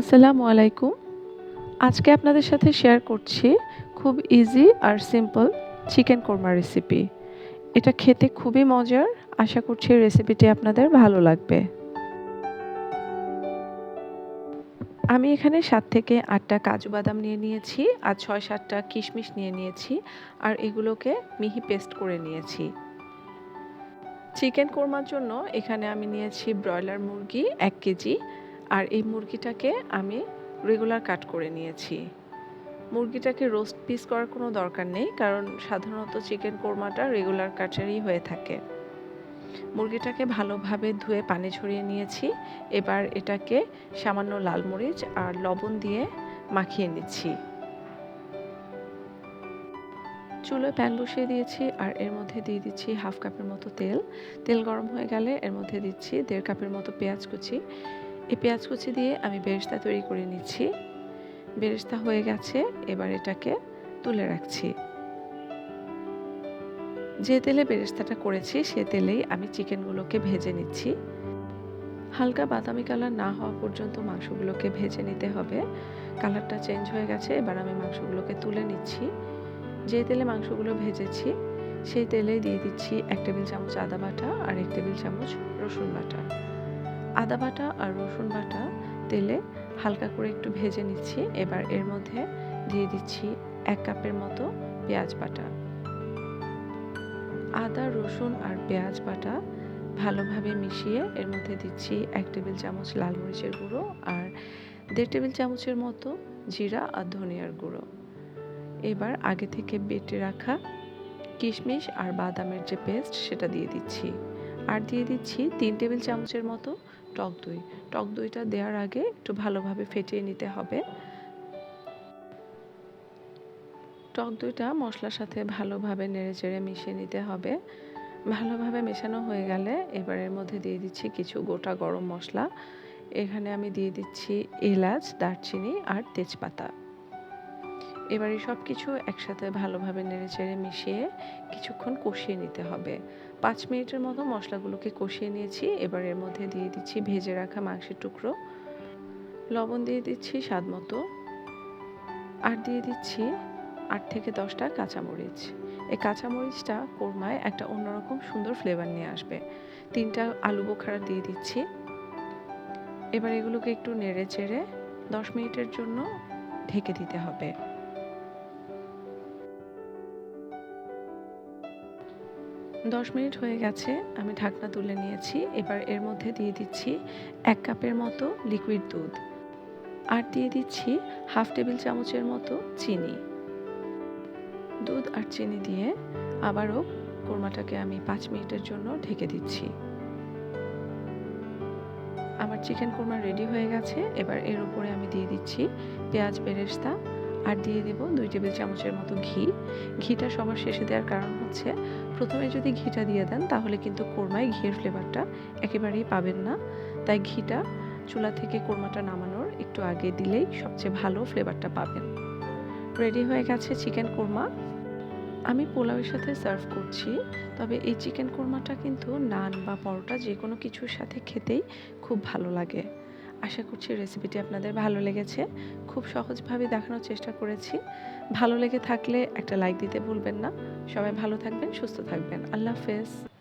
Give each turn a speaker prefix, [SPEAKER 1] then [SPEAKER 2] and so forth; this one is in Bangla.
[SPEAKER 1] আসসালামু আলাইকুম। আজকে আপনাদের সাথে শেয়ার করছি খুব ইজি আর সিম্পল চিকেন কোরমা রেসিপি এটা খেতে খুবই মজার। আশা করছি রেসিপিটি আপনাদের ভালো লাগবে। আমি এখানে সাত থেকে আটটা কাজু বাদাম নিয়ে নিয়েছি আর ছয় সাতটা কিশমিশ নিয়ে নিয়েছি আর এগুলোকে মিহি পেস্ট করে নিয়েছি। চিকেন কোরমার জন্য এখানে আমি নিয়েছি ব্রয়লার মুরগি এক কেজি। আর এই মুরগিটাকে আমি রেগুলার কাট করে নিয়েছি। মুরগিটাকে রোস্ট পিস করার কোনো দরকার নেই, কারণ সাধারণত চিকেন কোরমাটা রেগুলার কাটেরই হয়ে থাকে। মুরগিটাকে ভালোভাবে ধুয়ে পানি ঝরিয়ে নিয়েছি। এবার এটাকে সামান্য লাল মরিচ আর লবণ দিয়ে মাখিয়ে নিচ্ছি। চুলোয় প্যান বসিয়ে দিয়েছি আর এর মধ্যে দিয়ে দিচ্ছি হাফ কাপের মতো তেল। তেল গরম হয়ে গেলে এর মধ্যে দিচ্ছি দেড় কাপের মতো পেঁয়াজ কুচি। এই পেঁয়াজ কুচি দিয়ে আমি বেরেস্তা তৈরি করে নিচ্ছি। বেরেস্তা হয়ে গেছে, এবার এটাকে তুলে রাখছি। যে তেলে বেরেস্তাটা করেছি, সে তেলেই আমি চিকেনগুলোকে ভেজে নিচ্ছি। হালকা বাদামি কালার না হওয়া পর্যন্ত মাংসগুলোকে ভেজে নিতে হবে। কালারটা চেঞ্জ হয়ে গেছে, এবার আমি মাংসগুলোকে তুলে নিচ্ছি। যে তেলে মাংসগুলো ভেজেছি, সেই তেলে দিয়ে দিচ্ছি এক টেবিল চামচ আদা বাটা আর এক টেবিল চামচ রসুন বাটা। আদা বাটা আর রসুন বাটা তেলে হালকা করে একটু ভেজে নিচ্ছি। এবার এর মধ্যে দিয়ে দিচ্ছি এক কাপের মতো পেঁয়াজ বাটা। আদা, রসুন আর পেঁয়াজ বাটা ভালোভাবে মিশিয়ে এর মধ্যে দিচ্ছি এক টেবিল চামচ লাল মরিচের গুঁড়ো আর দেড় টেবিল চামচের মতো জিরা আর ধনিয়ার গুঁড়ো। এবার আগে থেকে বেটে রাখা কিশমিশ আর বাদামের যে পেস্ট সেটা দিয়ে দিচ্ছি। আর দিয়ে দিচ্ছি তিন টেবিল চামচের মতো টক দই। টক দইটা দেওয়ার আগে একটু ভালোভাবে ফেটিয়ে নিতে হবে। টক দইটা মশলার সাথে ভালোভাবে নেড়ে চেড়ে মিশিয়ে নিতে হবে। ভালোভাবে মেশানো হয়ে গেলে এবার এর মধ্যে দিয়ে দিচ্ছি কিছু গোটা গরম মশলা। এখানে আমি দিয়ে দিচ্ছি এলাচ, দারচিনি আর তেজপাতা। এবার সব কিছু একসাথে ভালোভাবে নেড়ে চেড়ে মিশিয়ে কিছুক্ষণ কষিয়ে নিতে হবে। পাঁচ মিনিটের মতো মশলাগুলোকে কষিয়ে নিয়েছি, এবার এর মধ্যে দিয়ে দিচ্ছি ভেজে রাখা মাংসের টুকরো। লবণ দিয়ে দিচ্ছি স্বাদ মতো। আর দিয়ে দিচ্ছি আট থেকে দশটা কাঁচামরিচ। এই কাঁচামরিচটা কোরমায় একটা অন্যরকম সুন্দর ফ্লেভার নিয়ে আসবে। তিনটা আলু বোখারা দিয়ে দিচ্ছি। এবার এগুলোকে একটু নেড়ে চেড়ে দশ মিনিটের জন্য ঢেকে দিতে হবে। দশ মিনিট হয়ে গেছে, আমি ঢাকনা তুলে নিয়েছি। এবার এর মধ্যে দিয়ে দিচ্ছি এক কাপের মতো লিকুইড দুধ। আর দিয়ে দিচ্ছি হাফ টেবিল চামচের মতো চিনি। দুধ আর চিনি দিয়ে আবারও কোরমাটাকে আমি পাঁচ মিনিটের জন্য ঢেকে দিচ্ছি। আমার চিকেন কোরমা রেডি হয়ে গেছে। এবার এর উপরে আমি দিয়ে দিচ্ছি পেঁয়াজ বেরেস্তা আর দিয়ে দেব দুই টেবিল চামচের মতো ঘি। ঘিটা সবার শেষে দেওয়ার কারণ হচ্ছে, প্রথমে যদি ঘিটা দিয়ে দেন তাহলে কিন্তু কোরমায় ঘিয়ের ফ্লেভারটা একেবারেই পাবেন না। তাই ঘিটা চুলা থেকে কোরমাটা নামানোর একটু আগে দিলেই সবচেয়ে ভালো ফ্লেভারটা পাবেন। রেডি হয়ে গেছে চিকেন কোরমা। আমি পোলাওয়ের সাথে সার্ভ করছি, তবে এই চিকেন কোরমাটা কিন্তু নান বা পরোটা যে কোনো কিছুর সাথে খেতেই খুব ভালো লাগে। আশা করছি রেসিপিটি আপনাদের ভালো লেগেছে। খুব সহজভাবে দেখানোর চেষ্টা করেছি। ভালো লেগে থাকলে একটা লাইক দিতে ভুলবেন না। সবাই ভালো থাকবেন, সুস্থ থাকবেন। আল্লাহ হাফেজ।